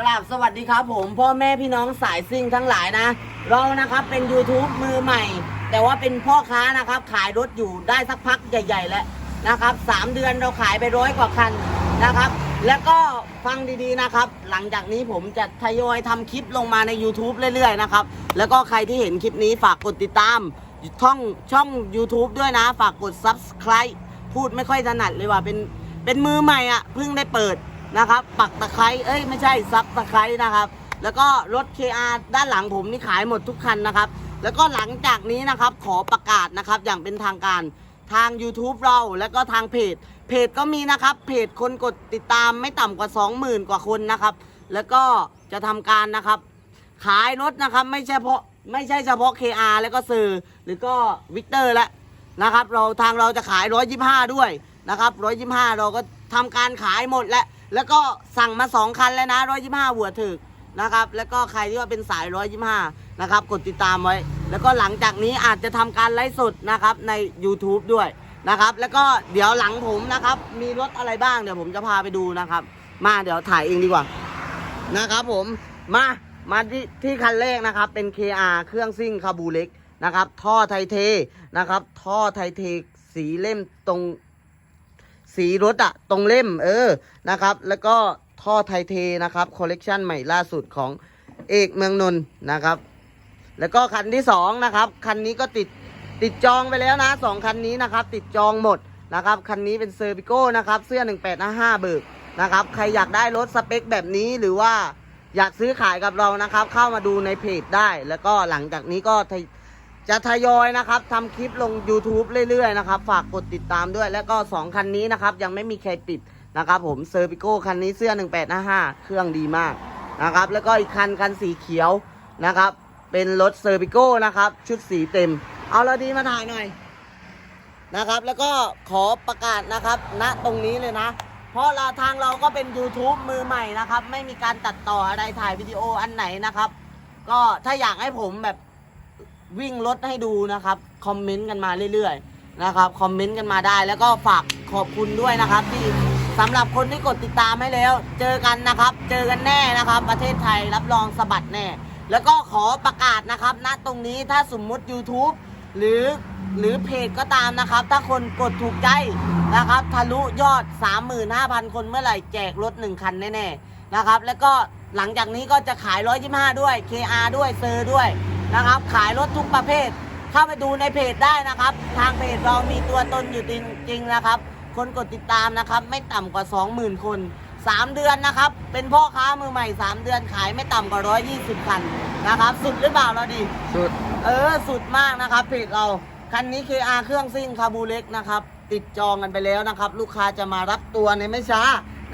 กราบสวัสดีครับผมพ่อแม่พี่น้องสายซิ่งทั้งหลายนะ เรานะครับเป็น YouTube มือใหม่ แต่ว่าเป็นพ่อค้านะครับขายรถอยู่ได้สักพักใหญ่ ๆ แล้วนะครับสามเดือนเราขายไปร้อยกว่าคันนะครับ แล้วก็ฟังดีๆนะครับ หลังจากนี้ผมจะทยอยทำคลิปลงมาใน YouTube เรื่อยๆนะครับ แล้วก็ใครที่เห็นคลิปนี้ฝากกดติดตามช่องช่อง YouTube ด้วยนะ ฝากกด Subscribe พูดไม่ค่อยถนัดเลยว่าเป็นเป็นมือใหม่อะเพิ่งได้เปิด นะครับ ปักตะไคร้เอ้ยไม่ใช่ซับตะไคร้นะครับ แล้วก็รถ KR ด้านหลังผมนี่ขายหมดทุกคันนะครับ แล้วก็หลังจากนี้นะครับขอประกาศนะครับอย่างเป็นทางการทาง YouTube เราแล้วก็ทางเพจ เพจก็มีนะครับ เพจคนกดติดตามไม่ต่ำกว่า 20,000 กว่าคนนะครับ แล้วก็จะทำการนะครับ ขายรถนะครับไม่ใช่เฉพาะไม่ใช่เฉพาะ KR แล้วก็ซื้อหรือก็วิกเตอร์และนะครับ เราทางเราจะขาย 125 ด้วยนะครับ 125 เราก็ทำการขายหมดแล้ว แล้วก็สั่งมา 2 คันแล้วนะ125หัวถึกนะครับ แล้วก็ใครที่ว่าเป็นสาย125นะครับ กดติดตามไว้ แล้วก็หลังจากนี้อาจจะทำการไลฟ์สดนะครับใน YouTube ด้วยนะครับ แล้วก็เดี๋ยวหลังผมนะครับ มีรถอะไรบ้างเดี๋ยวผมจะพาไปดูนะครับ มาเดี๋ยวถ่ายเองดีกว่านะครับ ผมมามาที่ที่คันแรกนะครับ เป็น KR เครื่องซิ่งคาบูเล็กนะครับ ท่อไทเทนะครับ ท่อไทเทสีเล่มตรง สีรถอะตรงเล่มเออนะครับ แล้วก็ท่อไทเทนะครับคอลเลกชันใหม่ล่าสุดของเอกเมืองนนท์นะครับ แล้วก็คันที่สองนะครับคันนี้ก็ติดติดจองไปแล้วนะสองคันนี้นะครับ ติดจองหมดนะครับคันนี้เป็นเซอร์บิโก้นะครับเสื้อ 1855 เบิกนะครับใครอยากได้รถสเปคแบบนี้หรือว่าอยากซื้อขายกับเรานะครับ เข้ามาดูในเพจได้ แล้วก็หลังจากนี้ก็ท จะทยอยนะครับทำคลิปลง YouTube เรื่อยๆนะครับฝากกดติดตามด้วย แล้วก็ 2 คันนี้นะครับ ยังไม่มีใครปิดนะครับผมเซอร์บิโก้คันนี้เสื้อ 1855 เครื่องดีมากนะครับ แล้วก็อีกคันคันสีเขียวนะครับ เป็นรถเซอร์บิโก้นะครับ ชุดสีเต็ม เอาเราดีมาถ่ายหน่อยนะครับ แล้วก็ขอประกาศนะครับณตรงนี้เลยนะ เพราะเราทางเราก็เป็น YouTube มือใหม่นะครับ ไม่มีการตัดต่ออะไรถ่ายวิดีโออันไหนนะครับ ก็ถ้าอยากให้ผมแบบ วิ่งรถให้ดูนะครับคอมเมนต์กันมาเรื่อยๆนะครับคอมเมนต์กันมาได้ แล้วก็ฝากขอบคุณด้วยนะครับ ที่สำหรับคนที่กดติดตามให้แล้ว เจอกันนะครับ เจอกันแน่นะครับ ประเทศไทยรับรองสะบัดแน่ แล้วก็ขอประกาศนะครับณตรงนี้ถ้าสมมุติ YouTube หรือหรือเพจก็ตามนะครับ ถ้าคนกดถูกใจนะครับ ทะลุยอด 35,000 คนเมื่อไหร่แจกรถ 1 คันแน่ๆนะครับ แล้วก็หลังจากนี้ก็จะขาย 125 ด้วย KR ด้วยเซอร์ด้วย นะครับ ขายรถทุกประเภท เข้าไปดูในเพจได้นะครับ ทางเพจเรามีตัวตนอยู่จริงๆนะครับ คนกดติดตามนะครับ ไม่ต่ำกว่า 20,000 คน 3 เดือนนะครับ เป็นพ่อค้ามือใหม่ 3 เดือนขายไม่ต่ำกว่า 120 คันนะครับ สุดหรือเปล่าเราดีสุดเออสุดมากนะครับเพจเราคันนี้ KR เครื่องซิ่งคาบูเล็กนะครับ ติดจองกันไปแล้วนะครับ ลูกค้าจะมารับตัวในไม่ช้า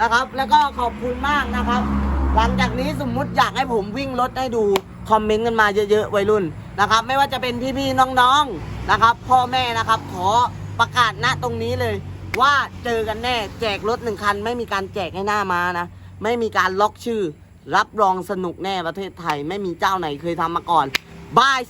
นะครับ แล้วก็ขอบคุณมากนะครับ หลังจากนี้สมมุติอยากให้ผมวิ่งรถให้ดู คอมเมนต์กันมาเยอะๆวัยรุ่นนะครับ ไม่ว่าจะเป็นพี่ๆน้องๆนะครับ พ่อแม่นะครับ ขอประกาศณตรงนี้เลย ว่าเจอกันแน่แจกรถหนึ่งคัน ไม่มีการแจกให้หน้ามานะ ไม่มีการล็อกชื่อ รับรองสนุกแน่ประเทศไทย ไม่มีเจ้าไหนเคยทำมาก่อนบาย